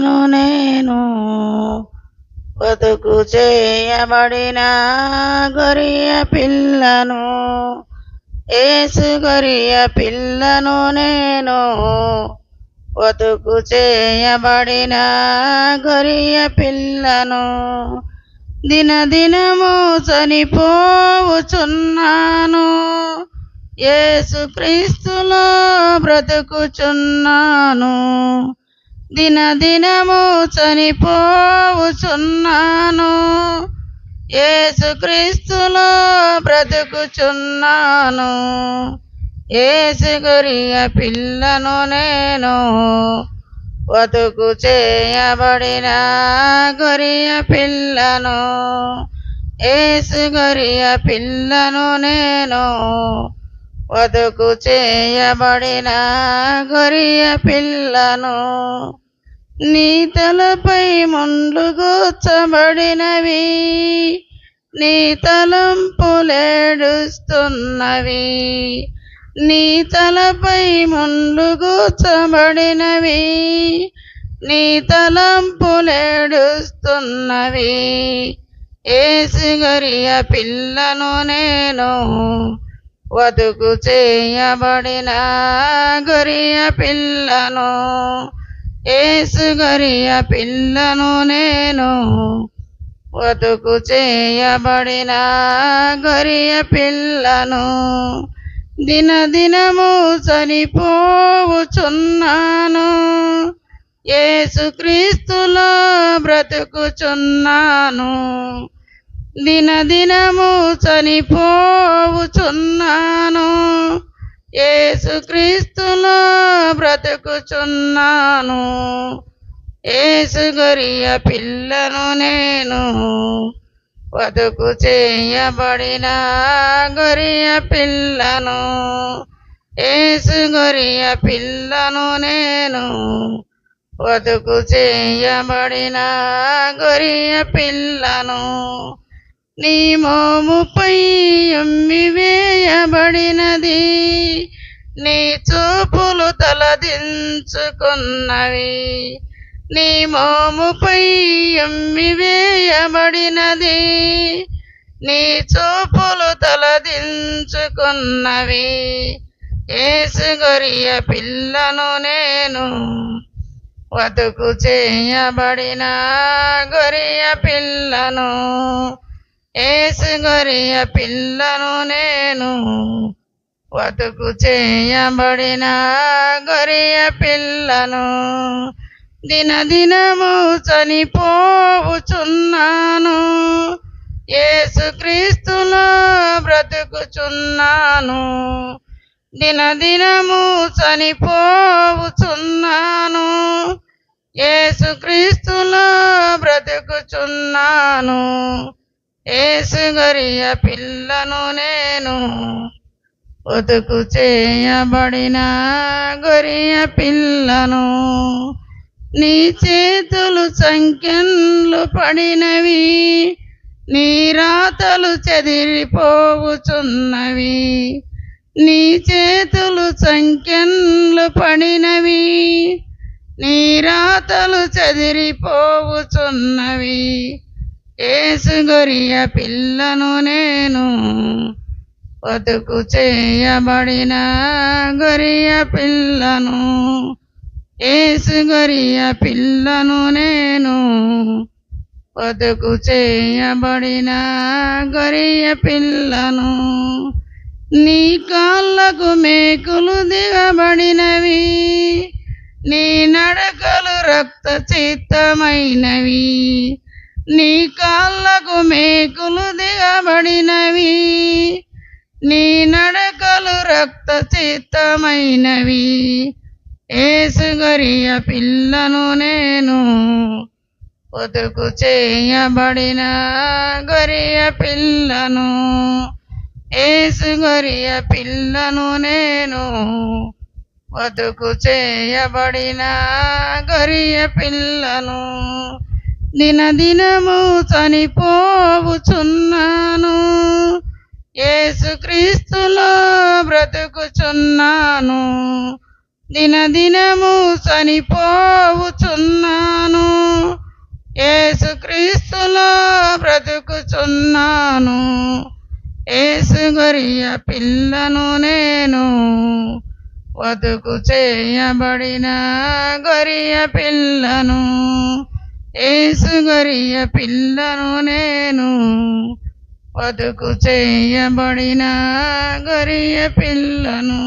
పిల్లను నేను బతుకు చేయబడిన గొరియ పిల్లను ఏసు గొరియ పిల్లను నేను బతుకు చేయబడిన గొరియ పిల్లను. దినదినము చనిపోవుచున్నాను యేసు క్రీస్తులో బ్రతుకుచున్నాను. దినదినము చనిపోవుచున్నాను యేసు క్రీస్తులో బ్రతుకుచున్నాను యేసు గొరియ పిల్లను నేను బతుకు చేయబడిన గొరియ పిల్లను ఏసు గొరియ పిల్లను నేను బతుకు చేయబడిన గొరియ పిల్లను నీ తలపై ముండ్లు కూర్చబడినవి నీ తలంపులేడుస్తున్నవి. నీ తలపై ముండ్లు కూర్చబడినవి నీ తలంపులేడుస్తున్నవి. ఏసుగరియ పిల్లను నేను వదుకు చేయబడిన గొరియ పిల్లను ఏసుగరియ పిల్లను నేను బతుకు చేయబడిన గొరియ పిల్లను దినదినము చనిపోవుచున్నాను. ఏసుక్రీస్తులో బ్రతుకుచున్నాను. దినదినము చనిపోవుచున్నాను. ఏసుక్రీస్తులో బ్రతుకుచున్నాను. ఏసు గొరియ పిల్లను నేను బతుకు చేయబడిన గొరియ పిల్లను. ఏసు గొరియ పిల్లను నేను బతుకు చేయబడిన గొరియ పిల్లను. నీ మోముపై ఎమ్మి వేయబడినది? చూపులు తలదించుకున్నవి. నీ మోముపై ఎమ్మి వేయబడినది. నీ చూపులు తలదించుకున్నవి. ఏసుగొరియ పిల్లను నేను వదుకు చేయబడిన గొరియ పిల్లను. ఏసుగొరియ పిల్లను నేను వతుకు చేయబడిన గొరియ పిల్లను దినదినము చనిపోవుచున్నాను. ఏసుక్రీస్తులో బ్రతుకుచున్నాను. దినదినము చనిపోవుచున్నాను. ఏసుక్రీస్తులో బ్రతుకుచున్నాను. ఏసు గొరియ పిల్లను నేను బతుకు చేయబడిన గొరియ పిల్లను నీ చేతులు సంఖ్యలు పడినవి నీ రాతలు చెదిరిపోవుచున్నవి నీ చేతులు సంఖ్యలు పడినవి నీ రాతలు చెదిరిపోవుచున్నవి. ఏసుగొరియ పిల్లను నేను బతుకు చేయబడిన గొరియ పిల్లను ఏసు గొరియ పిల్లను నేను. బతుకు చేయబడిన గొరియ పిల్లను నీ కాళ్ళకు మేకులు దిగబడినవి నీ నడకలు రక్త చిత్తమైనవి నీ కాళ్ళకు మేకులు దిగబడినవి. నీ నడకలు రక్త చిత్తమైనవి ఏసుగరియ పిల్లను నేను బతుకు చేయబడిన గొరియ పిల్లను. ఏసుగొరియ పిల్లను నేను బతుకు చేయబడిన గొరియ పిల్లను. దినదినము చనిపోవుచున్నాను. యేసుక్రీస్తులో బ్రతుకుచున్నాను. దినదినము చనిపోవుచున్నాను. ఏసుక్రీస్తులో బ్రతుకుచున్నాను. ఏసు గొరియ పిల్లను నేను వదుకు చేయబడిన గొరియ పిల్లను. యేసు గరియ పిల్లను నేను వదుకు చేయబడిన గొరియ పిల్లను